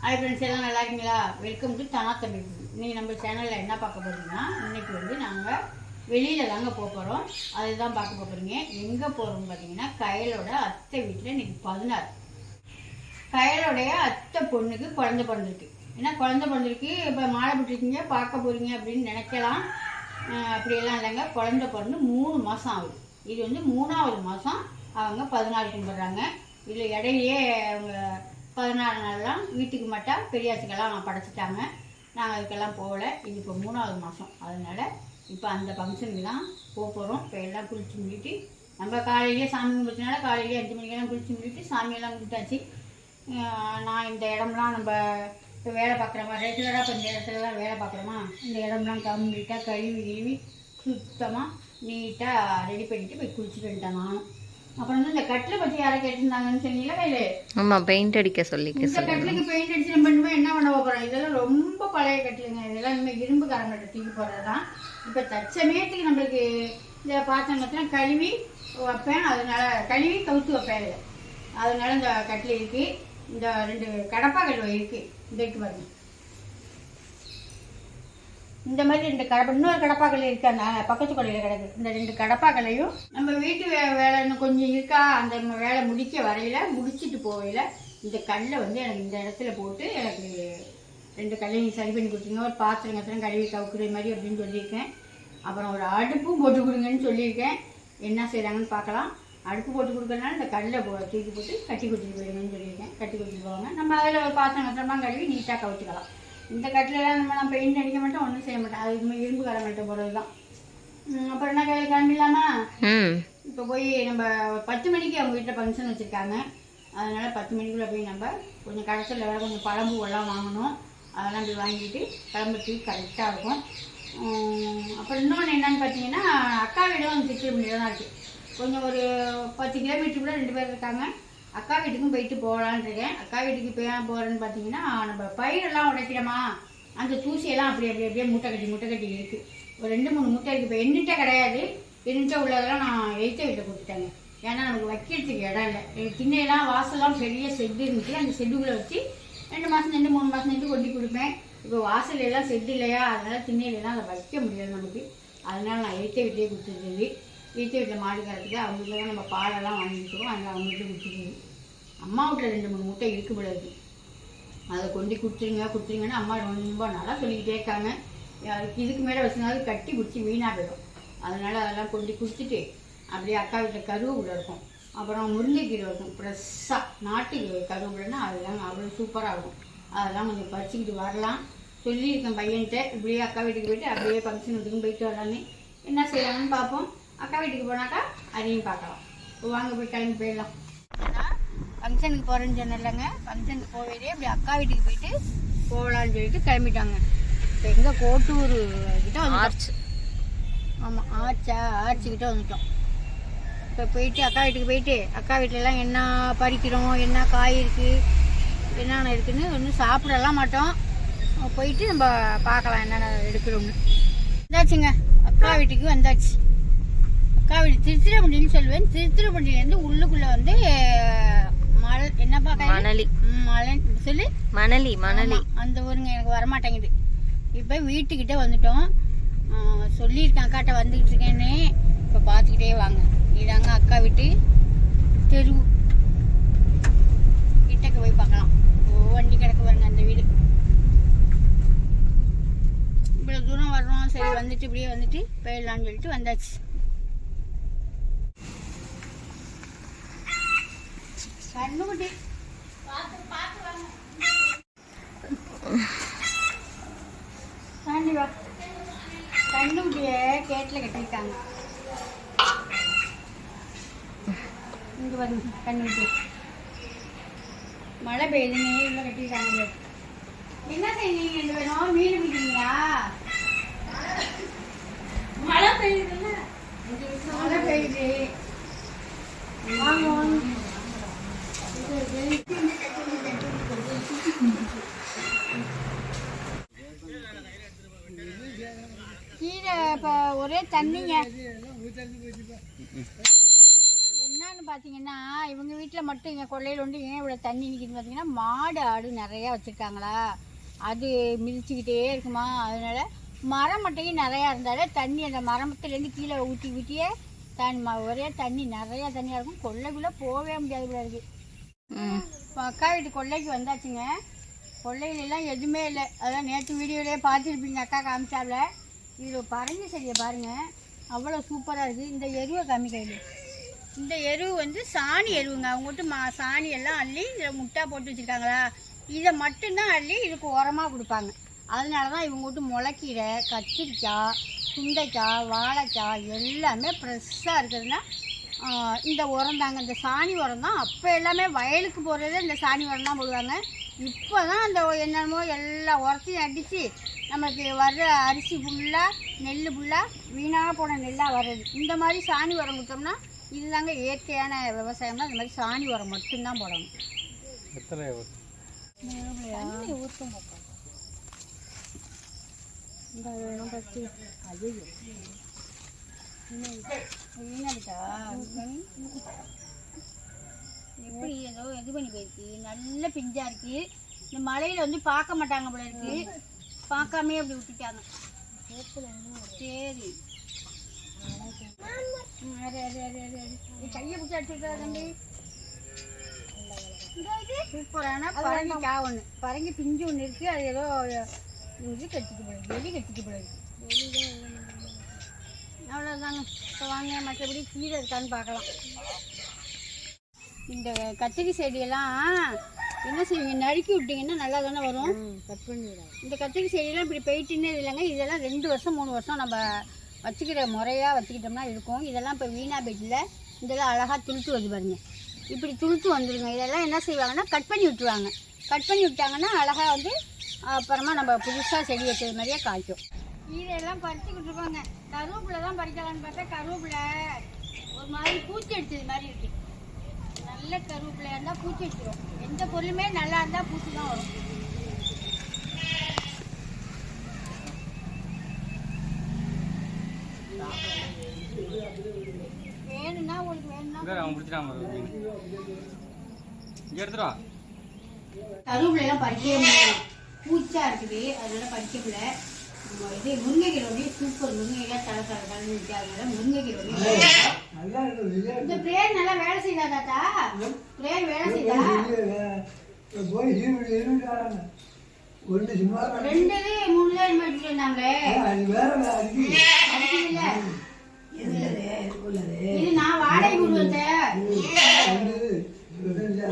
Hi friends எல்லாம் நல்லா இருக்கீங்களா? வெல்கம் டு தனா தம்பி இன்னைக்கு நம்ம சேனலில் என்ன பார்க்க போகிறீங்கன்னா இன்றைக்கி வந்து நாங்கள் வெளியில் தாங்க போக போகிறோம் அதுதான் பார்க்க போகிறீங்க எங்கே போகிறோம் பார்த்தீங்கன்னா கயலோட அத்தை வீட்டில் இன்னைக்கு பதினாறு. கயலோடைய அத்தை பொண்ணுக்கு குழந்த பிறந்திருக்கு. ஏன்னா குழந்த பிறந்திருக்கு. இப்போ மாலை போட்டிருக்கீங்க பார்க்க போகிறீங்க அப்படின்னு நினைக்கலாம். அப்படியெல்லாம் இல்லைங்க. குழந்த பிறந்து மூணு மாதம் ஆகுது. இது வந்து மூணாவது மாதம் அவங்க பதினாறு கும்பிட்றாங்க. இதில் இடையிலேயே அவங்க பதினாறு நாள்லாம் வீட்டுக்கு மட்டும் பெரியாச்சுக்கெல்லாம் படைச்சிட்டாங்க. நாங்கள் அதுக்கெல்லாம் போகல. இது இப்போ மூணாவது மாதம் அதனால் இப்போ அந்த ஃபங்க்ஷனுக்கு தான் போக போகிறோம் இப்போ எல்லாம் குளிச்சு முடிட்டு நம்ம காலையிலேயே சாமி கும்பிட்டனால காலையிலேயே அஞ்சு மணிக்கெல்லாம் குளிச்சு முடிட்டு சாமியெல்லாம் கும்பிட்டாச்சு. நான் இந்த இடம்லாம் நம்ம இப்போ வேலை பார்க்குறோமா ரெகுலராக இப்போ இந்த இடத்துலலாம் வேலை பார்க்குறோமா? இந்த இடம்லாம் கம்ப்ளீட்டாக கழுவி கழுவி சுத்தமாக நீட்டாக ரெடி பண்ணிவிட்டு போய் குளிச்சுட்டு வந்துட்டேன் நானும். அப்புறம் வந்து இந்த கட்டிலை பற்றி யாரை கேட்டிருந்தாங்கன்னு சொன்னீங்களா கையில் ஆமா பெயிண்ட் அடிக்க சொல்லிக்க இந்த சொல்லு கட்டிலுக்கு பெயிண்ட் அடிச்சு நம்ம இனிமே என்ன பண்ண போகிறோம் இதெல்லாம் ரொம்ப பழைய கட்டிலுங்க. இதெல்லாம் இனிமேல் இரும்பு காரங்கட்ட தூக்கி போடுறது தான் இப்போ தச்சமயத்துக்கு நம்மளுக்கு இந்த பாத்திரங்கத்தெல்லாம் கழுவி வைப்பேன். அதனால கழுவி கவுத்து வைப்பேன் இதில் அதனால இந்த கட்டில் இருக்கு. இந்த ரெண்டு கடப்பா கல்வ இருக்கு. இந்த இருக்கு பாருங்க. இந்த மாதிரி ரெண்டு கடப்பா இன்னொரு கடப்பாக்கள் இருக்கு அந்த பக்கத்து கொள்ளையில் கிடக்கு. இந்த ரெண்டு கடப்பாக்கலையும் நம்ம வீட்டு வே வேலை இன்னும் கொஞ்சம் இருக்கா அந்த வேலை முடிக்க வரையில முடிச்சிட்டு போகையில இந்த கல்லை வந்து எனக்கு இந்த இடத்துல போட்டு எனக்கு ரெண்டு கல்லையும் சரி பண்ணி கொடுத்தீங்க ஒரு பாத்திரம் கத்திரம் கழுவி கவுக்குற மாதிரி அப்படின்னு சொல்லியிருக்கேன். அப்புறம் ஒரு அடுப்பும் போட்டு கொடுங்கன்னு சொல்லியிருக்கேன். என்ன செய்கிறாங்கன்னு பார்க்கலாம். அடுப்பு போட்டு கொடுக்கறனால இந்த கல்லை போ தூக்கி போட்டு கட்டி கொடுத்துட்டு போயிடுங்கன்னு சொல்லியிருக்கேன். கட்டி கொடுத்துட்டு போவாங்க நம்ம அதில் ஒரு பாத்திரம் கத்திரமா கழுவி நீட்டாக கவுத்துக்கலாம். இந்த கட்டிலெல்லாம் நம்ம நான் பெயிண்ட் அடிக்க மாட்டோம் ஒன்றும் செய்ய மாட்டோம். அது இரும்பு காரங்கள்ட்ட போகிறது தான் அப்புறம் என்ன கையில் கிளம்பிடலாமா இப்போ போய் நம்ம பத்து மணிக்கு அவங்க வீட்டில் ஃபங்க்ஷன் வச்சுருக்காங்க. அதனால் பத்து மணிக்குள்ளே போய் நம்ம கொஞ்சம் கடைசியில் வேறு கொஞ்சம் பழம்பூவெல்லாம் வாங்கணும். அதெல்லாம் போய் வாங்கிட்டு கிளம்புறதுக்கு கரெக்டாக இருக்கும். அப்புறம் இன்னொன்று என்னன்னு பார்த்தீங்கன்னா அக்கா வீடும் வந்து திருச்சிராப்பள்ளியில் தான் இருக்குது கொஞ்சம் ஒரு பத்து கிலோமீட்டருக்குள்ளே ரெண்டு பேர் இருக்காங்க. அக்கா வீட்டுக்கும் போயிட்டு போகலான்னு இருக்கேன். அக்கா வீட்டுக்கு இப்போ ஏன் போகிறேன்னு பார்த்தீங்கன்னா நம்ம பயிரெல்லாம் உடைக்கிறோமா? அந்த தூசியெல்லாம் அப்படி அப்படி அப்படியே மூட்டை கட்டி மூட்டை கட்டி இருக்குது ஒரு ரெண்டு மூணு மூட்டை இருக்குது இப்போ எண்ணிட்ட கிடையாது. எண்ணிட்ட உள்ளதெல்லாம் நான் எழுத்த வீட்டை கொடுத்துட்டேங்க. ஏன்னா நமக்கு வைக்கிறதுக்கு இடம் இல்லை. எங்கள் திண்ணையெல்லாம் வாசல்லாம் பெரிய செட்டு இருந்துச்சு. அந்த செட்டுக்குள்ளே வச்சு ரெண்டு மாதம் ரெண்டு மூணு மாதம் ரெண்டு கொட்டி கொடுப்பேன். இப்போ வாசல் எல்லாம் செட்டு இல்லையா? அதனால் திண்ணையிலலாம் அதை வைக்க முடியாது நமக்கு. அதனால் நான் எழுத்த வீட்டையே கொடுத்துருந்தது எழுத்த வீட்டில் மாடுக்காரத்துக்கு அவங்களுக்கு தான் நம்ம பாலெல்லாம் வாங்கிக்கிறோம் அதனால் அவங்கள்ட்ட கொடுத்துருந்தது அம்மா வீட்டில் ரெண்டு மூணு முட்டை இருக்கு போல அதை கொண்டு கொடுத்துருங்க கொடுத்துருங்கன்னு அம்மா ரொம்ப நல்லா சொல்லிக்கிட்டே இருக்காங்க. அதுக்கு இதுக்கு மேலே வச்சுனாலும் கட்டி பிடிச்சி வீணாக போயிடும். அதனால் அதெல்லாம் கொண்டு கொடுத்துட்டு அப்படியே அக்கா வீட்டில் கருவேப்பிலை இருக்கும். அப்புறம் முருங்கைக்கீரை இருக்கும். ஃப்ரெஷ்ஷாக நாட்டு கருவேப்பிலைன்னா அதெல்லாம் அவ்வளோ சூப்பராக இருக்கும். அதெல்லாம் கொஞ்சம் பறிச்சுக்கிட்டு வரலாம். சொல்லியிருக்கேன் பையன்கிட்ட. இப்படியே அக்கா வீட்டுக்கு போயிட்டு அப்படியே ஃபங்க்ஷன் வீட்டுக்கும் போயிட்டு வரலான்னு என்ன செய்யலாம்னு பார்ப்போம். அக்கா வீட்டுக்கு போனாக்கா அதையும் பார்க்கலாம். வாங்க போய் கிளம்பி போயிடலாம். ஃபங்க்ஷனுக்கு போகிறேன்னு சொன்னேன்லங்க. ஃபங்க்ஷனுக்கு போவேதே அப்படி அக்கா வீட்டுக்கு போயிட்டு போகலான்னு சொல்லிட்டு கிளம்பிட்டாங்க. இப்போ எங்கே கோட்டூர் கிட்ட ஆர்ச் ஆமாம் ஆச்சா ஆச்சுக்கிட்ட வந்துட்டோம். இப்போ போயிட்டு அக்கா வீட்டுக்கு போயிட்டு அக்கா வீட்டிலலாம் என்ன பறிக்கிறோம் என்ன காய் இருக்குது என்னென்ன இருக்குன்னு ஒன்றும் சாப்பிடலாம் மாட்டோம். போயிட்டு நம்ம பார்க்கலாம் என்னென்ன எடுக்கிறோம்னு. வந்தாச்சுங்க. அக்கா வீட்டுக்கு வந்தாச்சு. அக்கா வீடு திருச்சிராப்பள்ளின்னு சொல்லுவேன். திருச்சிராப்பள்ளியிலேருந்து உள்ளுக்குள்ளே வந்து மலை என்னப்பா கை மணலி. சொல்லு? மணலி மணலி. அந்த ஊருங்க எனக்கு வரமாட்டேங்குது. இப்போ வீட்டுக்கிட்ட வந்துட்டோம். சொல்லியிருக்கேன் அக்காட்ட வந்துக்கிட்டு இருக்கேன்னு. இப்போ பார்த்துக்கிட்டே வாங்க. இதாங்க அக்கா வீட்டு தெரு. கிட்டக்க போய் பார்க்கலாம். ஓ வண்டி கிடக்கு பாருங்க அந்த வீடு. இவ்வளோ தூரம் வர்றோம். சரி வந்துட்டு இப்படியே வந்துட்டு போயிடலாம்னு சொல்லிட்டு வந்தாச்சு. கண்ணுக்குட்டி பார்த்து பார்த்து வாங்க தாண்டி வா கண்ணுக்குட்டிய பிளேட்டில் கட்டியிருக்காங்க. இங்கே வந்து கண்ணுக்குட்டி மழை பெய்யுதுன்னு இவ்வளோ கட்டியிருக்காங்க என்ன செய்றீங்க ரெண்டு பேரும்? மீன் பிடிக்கிறீங்களா? மழை பெய்யுதுல்ல. மழை பெய்யுது. வாங்க. கீழே இப்போ ஒரே தண்ணிங்க. என்னன்னு பார்த்தீங்கன்னா இவங்க வீட்டில் மட்டும் இங்கே கொள்ளையில் வந்து ஏன் இவ்வளோ தண்ணி நிற்கிதுன்னு பார்த்தீங்கன்னா மாடு ஆடு நிறையா வச்சுருக்காங்களா? அது மிதிச்சுக்கிட்டே இருக்குமா? அதனால மரம் மட்டும் நிறையா இருந்தாலே தண்ணி அந்த மரத்துலேருந்து கீழே ஊற்றி ஊற்றியே தண்ணி ம- ஒரே தண்ணி நிறையா தண்ணியாக இருக்கும். கொள்ளைக்குள்ளே போகவே முடியாது போல இருக்கு. ம். இப்போ அக்கா வீட்டு கொள்ளைக்கு வந்தாச்சுங்க. கொள்ளையில எல்லாம் எதுவுமே இல்லை. அதான் நேற்று வீடியோலேயே பார்த்துருப்பீங்க அக்கா காமிச்சால இது பரங்கி செடியை பாருங்க. அவ்வளோ சூப்பராக இருக்குது இந்த எருவை கம்மி கையில் இந்த எருவு வந்து சாணி எருவுங்க. அவங்க விட்டு மா சாணி எல்லாம் அள்ளி இதில் முட்டா போட்டு வச்சுருக்காங்களா? இதை மட்டும்தான் அள்ளி இதுக்கு உரமாக கொடுப்பாங்க. அதனால தான் இவங்க விட்டு முளைக்கீரை கத்திரிக்காய் சுண்டைக்காய் வாழைக்காய் எல்லாமே ஃப்ரெஷ்ஷாக இருக்கிறதுனா இந்த உரம் தாங்க. இந்த சாணி உரம் தான். அப்போ எல்லாமே வயலுக்கு போடுறதே இந்த சாணி உரம் தான் போடுவாங்க. இப்போ தான் அந்த என்னென்னமோ எல்லா உரத்தையும் அடித்து நமக்கு வர்ற அரிசி ஃபுல்லாக நெல் ஃபுல்லாக வீணாக போன நெல்லாக வர்றது. இந்த மாதிரி சாணி உரம் கொடுத்தோம்னா இதுதாங்க இயற்கையான விவசாயம்னா இந்த மாதிரி சாணி உரம் மட்டும்தான் போடணும். எத்தனை எப்படி ஏதோ இது பண்ணி போயிருக்கு. நல்ல பிஞ்சா இருக்கு. இந்த மலையில வந்து பார்க்க மாட்டாங்க போல இருக்கு. பார்க்காமே அப்படி விட்டுட்டாங்க. சரி. கையை பிடிச்சி தம்பி. சூப்பரான பரங்கி கா ஒன்று பரங்கி பிஞ்சு ஒன்று இருக்கு. அது ஏதோ இது கட்டிட்டு போயிருக்கு வெளி கட்டிட்டு போயிருக்கு அவ்வளோதாங்க இப்போ வாங்க மற்றபடி கீரை இருக்கான்னு பார்க்கலாம். இந்த கத்திரி செடியெல்லாம் என்ன செய்வீங்க நறுக்கி விட்டீங்கன்னா நல்லா தானே வரும்? கட் பண்ணி இந்த கத்திரி செடியெல்லாம் இப்படி போயிட்டுன்னே இல்லைங்க. இதெல்லாம் ரெண்டு வருஷம் மூணு வருஷம் நம்ம வச்சுக்கிற முறையாக வச்சுக்கிட்டோம்னா இருக்கும். இதெல்லாம் இப்போ வீணா பெட்டில் இதெல்லாம் அழகாக துளுத்து வருது பாருங்க. இப்படி துளுத்து வந்துருங்க. இதெல்லாம் என்ன செய்வாங்கன்னா கட் பண்ணி விட்டுருவாங்க. கட் பண்ணி விட்டாங்கன்னா அழகாக வந்து அப்புறமா நம்ம புதுசாக செடி வச்சது மாதிரியே காய்க்கும். இதெல்லாம் பறிச்சுக்கிட்டு இருக்கோங்க கருவேப்பிலை தான் பறிக்கலாம்னு பார்த்தா கருவேப்பிலை ஒரு மாதிரி பூச்சி அடிச்சது மாதிரி இருக்கு. நல்ல கருவேப்பிலையாக இருந்தால் பூச்சி அடிச்சிடும் எந்த பொருளுமே நல்லா இருந்தால் பூச்சி தான் வரும். வேணும்னா உங்களுக்கு வேணும்னா அவன் பிடிச்சிட்டான் இங்கே எடுத்துருவா கருவேப்பிலையெல்லாம் முடியல பூச்சா இருக்குது அதனால நம்ம இது முருங்கைக்கீரை வந்து சூப்பர். முருங்கைக்கீரை தலை தலை முருங்கைக்கீரை வந்து இந்த பிரேயர் நல்லா வேலை செய்தா தாத்தா? பிரேயர் வேலை செய்தா ஒன்று சும்மா ரெண்டு மூணு அது வேற அடிச்சது இல்ல இது. நான் வாடகை விடுவேன்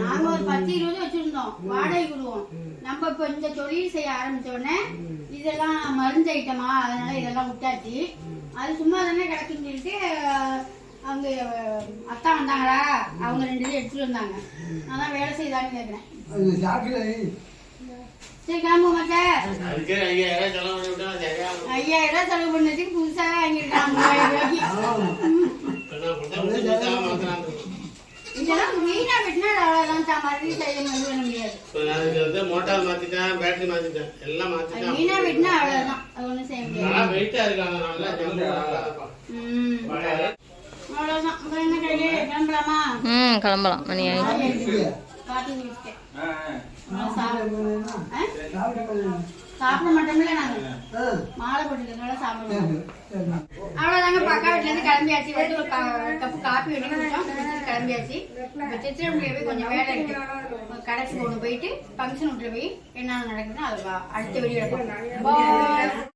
நாங்க ஒரு பத்து இருபது வச்சிருந்தோம். வாடகை விடுவோம் நம்ம இப்ப இந்த தொழில் செய்ய ஆரம்பிச்ச உடனே இதெல்லாம் மருந்து ஐட்டமா அதனால இதெல்லாம் விட்டாச்சு அது சும்மா தானே கிடக்குன்னு சொல்லிட்டு அஹ், அத்தா வந்தாங்களா? அவங்க ரெண்டு இது எடுத்துட்டு வந்தாங்க. அதான் வேலை செய்தான்னு கேட்குறேன் சரி கிளம்புவோம் மாட்டேன் ஐயாயிரம் செலவு பண்ணதுக்கு புதுசாக வாங்கியிருக்காங்க. இதெல்லாம் வீணா வெட்டினா அவ்வளோதான் செய்ய முடியாது. வந்து மோட்டார் மாத்திட்டேன் பேட்டரி மாத்திட்டேன் எல்லாம் மாத்திட்டேன். வீணா வெட்டினா அவ்வளோதான் அது ஒன்றும் செய்ய முடியாது. நல்லா வெயிட்டா இருக்காங்க நல்லா ஜம்பு நல்லா ம். அவ்வளோதான் அப்புறம் என்ன கையிலே கிளம்பலாமா? ம் கிளம்பலாம். மணி ஆயிடுச்சு. காட்டி முடிச்சிட்டேன் ஆ அவ்வளோ சாப்பிட. ஆ? சாப்பிட்டு சாப்பிட மாட்டோம்ல நாங்கள் மாலை போட்டுக்கிறதுனால சாப்பிட மாட்டோம். அவ்வளோதாங்க பக்கா வீட்டிலேருந்து கிளம்பியாச்சு. வந்து ஒரு கப்பு காப்பி குடிச்சோம். கிளம்பியாச்சு. இப்போ போய் கொஞ்சம் வேலை இருக்கு. கடைசி கொண்டு போயிட்டு ஃபங்க்ஷன் வீட்டில் போய் என்ன நடக்குதுன்னு அது அடுத்த வீடியோ